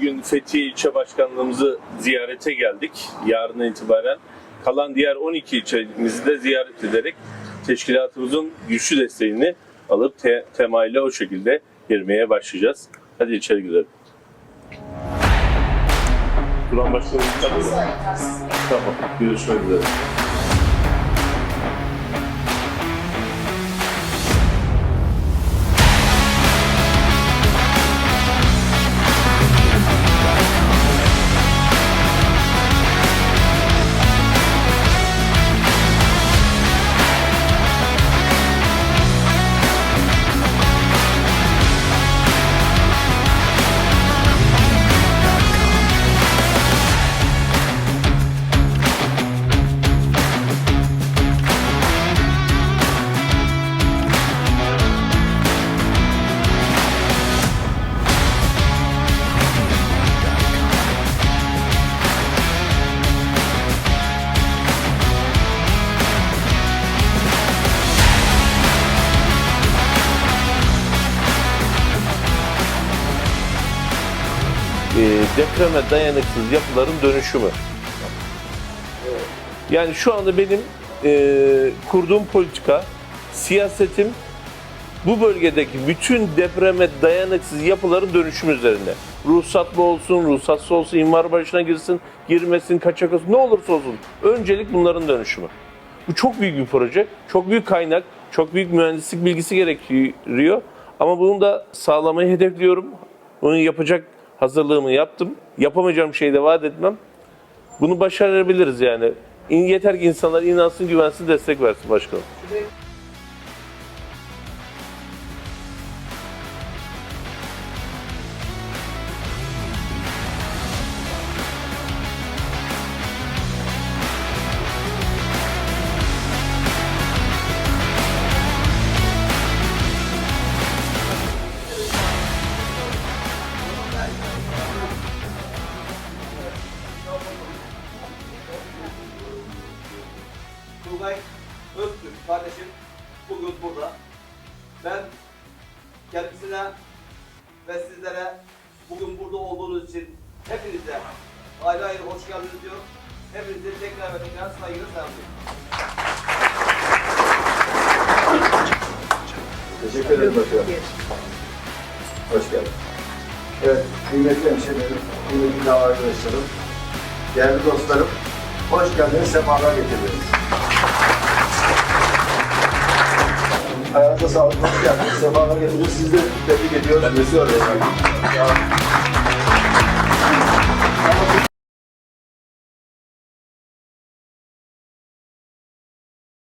Bugün Fethiye ilçe başkanlığımızı ziyarete geldik. Yarından itibaren kalan diğer 12 ilçemizi de ziyaret ederek teşkilatımızın güçlü desteğini alıp te- temayla o şekilde girmeye başlayacağız. Hadi içeri girelim. Turan Başkanım, tamam. Görüşmek üzere. Depreme dayanıksız yapıların dönüşümü. Yani şu anda benim e, kurduğum politika, siyasetim bu bölgedeki bütün depreme dayanıksız yapıların dönüşümü üzerinde. Ruhsatlı olsun, ruhsatsız olsun, imar başına girsin, girmesin, kaçak olsun, ne olursa olsun. Öncelik bunların dönüşümü. Bu çok büyük bir proje, çok büyük kaynak, çok büyük mühendislik bilgisi gerektiriyor. Ama bunu da sağlamayı hedefliyorum. Bunu yapacak hazırlığımı yaptım. Yapamayacağım şeyi de vaat etmem. Bunu başarabiliriz yani. Yeter ki insanlar inansın, güvensin, destek versin başkanım. Turgay Öztürk kardeşim bugün burada. Ben kendisine ve sizlere bugün burada olduğunuz için hepinize ayrı ayrı hoş geldiniz diyor. Hepinizi tekrar ve tekrar saygıyla selamlıyorum. Teşekkür ederim başkanım. Hoş geldin. Evet, kıymetli hemşehrilerim, kıymetli dava arkadaşlarım, değerli dostlarım, hoş geldiniz, sefalar getirdiniz. Ayağınıza sağlık, hoş geldiniz, sefalar getirdiniz. Sizi de tebrik ediyoruz. Ben de